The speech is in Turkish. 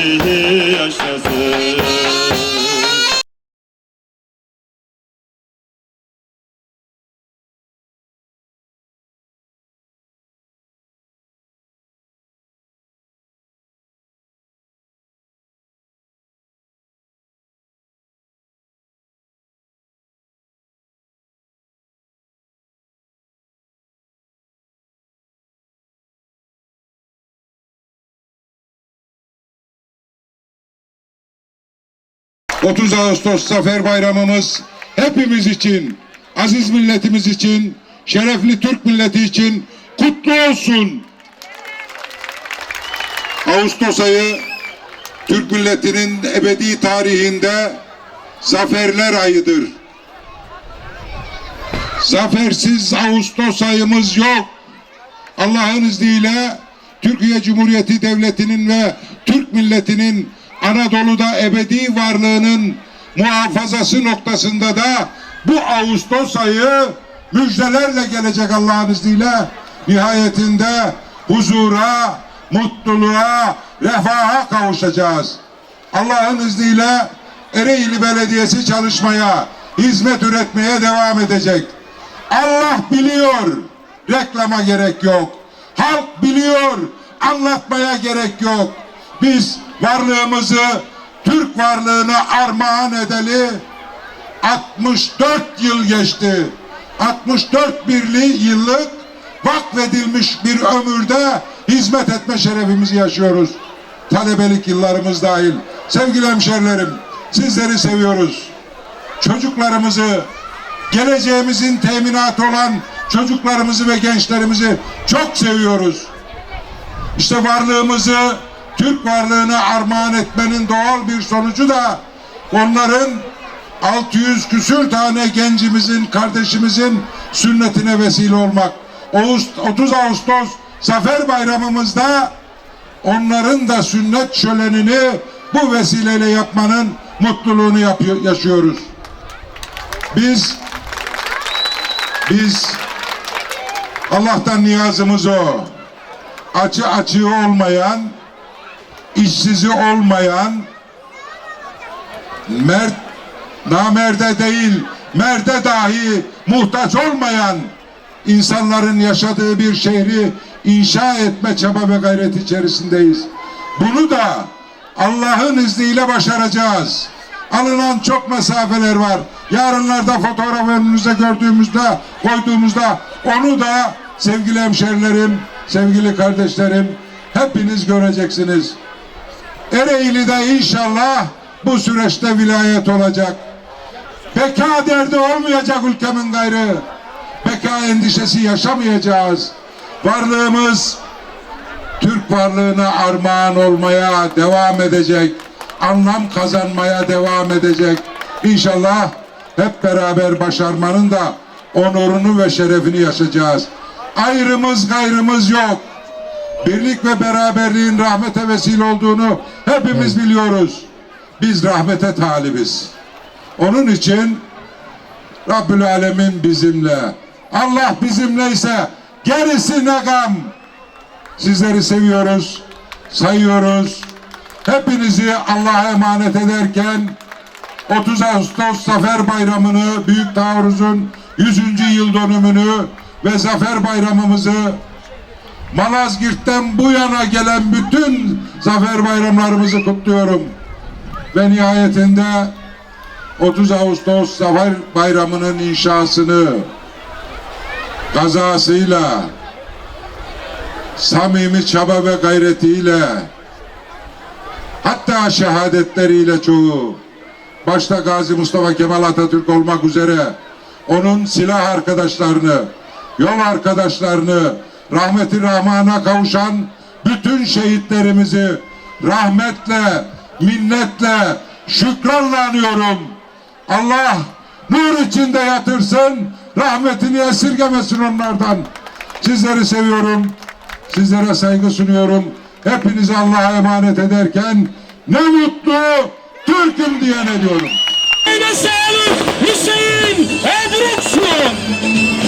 Cumhuriyeti 30 Ağustos Zafer Bayramımız hepimiz için, aziz milletimiz için, şerefli Türk milleti için kutlu olsun. Ağustos ayı Türk milletinin ebedi tarihinde zaferler ayıdır. Zafersiz Ağustos ayımız yok. Allah'ın izniyle Türkiye Cumhuriyeti Devleti'nin ve Türk milletinin Anadolu'da ebedi varlığının muhafazası noktasında da bu Ağustos ayı müjdelerle gelecek Allah'ın izniyle. Nihayetinde huzura, mutluluğa, refaha kavuşacağız. Allah'ın izniyle Ereğli Belediyesi çalışmaya, hizmet üretmeye devam edecek. Allah biliyor, reklama gerek yok. Halk biliyor, anlatmaya gerek yok. Biz varlığımızı, Türk varlığını armağan edeli 64 yıl geçti. 64 birli yıllık vakfedilmiş bir ömürde hizmet etme şerefimizi yaşıyoruz. Talebelik yıllarımız dahil. Sevgili hemşerilerim, sizleri seviyoruz. Çocuklarımızı, geleceğimizin teminatı olan çocuklarımızı ve gençlerimizi çok seviyoruz. İşte varlığımızı, Türk varlığını armağan etmenin doğal bir sonucu da onların 600 küsür tane gencimizin, kardeşimizin sünnetine vesile olmak. Oğuz- 30 Ağustos Zafer Bayramımızda onların da sünnet şölenini bu vesileyle yapmanın mutluluğunu yapıyor, yaşıyoruz. Biz biz Allah'tan niyazımız o. Açı açığı olmayan, işsizi olmayan, mert, namerde değil, merde dahi muhtaç olmayan insanların yaşadığı bir şehri inşa etme çaba ve gayreti içerisindeyiz. Bunu da Allah'ın izniyle başaracağız. Alınan çok mesafeler var. Yarınlarda fotoğraf önünüze gördüğümüzde, koyduğumuzda onu da sevgili hemşerilerim, sevgili kardeşlerim hepiniz göreceksiniz. Ereğli'de inşallah bu süreçte vilayet olacak. Beka derdi olmayacak ülkemin gayrı. Beka endişesi yaşamayacağız. Varlığımız Türk varlığına armağan olmaya devam edecek. Anlam kazanmaya devam edecek. İnşallah hep beraber başarmanın da onurunu ve şerefini yaşayacağız. Ayrımız gayrımız yok. Birlik ve beraberliğin rahmete vesile olduğunu hepimiz biliyoruz. Biz rahmete talibiz. Onun için Rabbül Alemin bizimle. Allah bizimleyse gerisi ne gam. Sizleri seviyoruz, sayıyoruz. Hepinizi Allah'a emanet ederken 30 Ağustos Zafer Bayramı'nı, Büyük Taarruz'un 100. yıl dönümünü ve Zafer Bayramımızı Malazgirt'ten bu yana gelen bütün zafer bayramlarımızı kutluyorum. Ve nihayetinde 30 Ağustos Zafer Bayramı'nın inşasını kazasıyla samimi çaba ve gayretiyle hatta şehadetleriyle çoğu başta Gazi Mustafa Kemal Atatürk olmak üzere onun silah arkadaşlarını, yol arkadaşlarını, rahmeti rahmana kavuşan bütün şehitlerimizi rahmetle, minnetle, şükranla anıyorum. Allah nur içinde yatırsın, rahmetini esirgemesin onlardan. Sizleri seviyorum, sizlere saygı sunuyorum. Hepinizi Allah'a emanet ederken ne mutlu Türk'üm diyen ediyorum. Hüseyin Edruksun.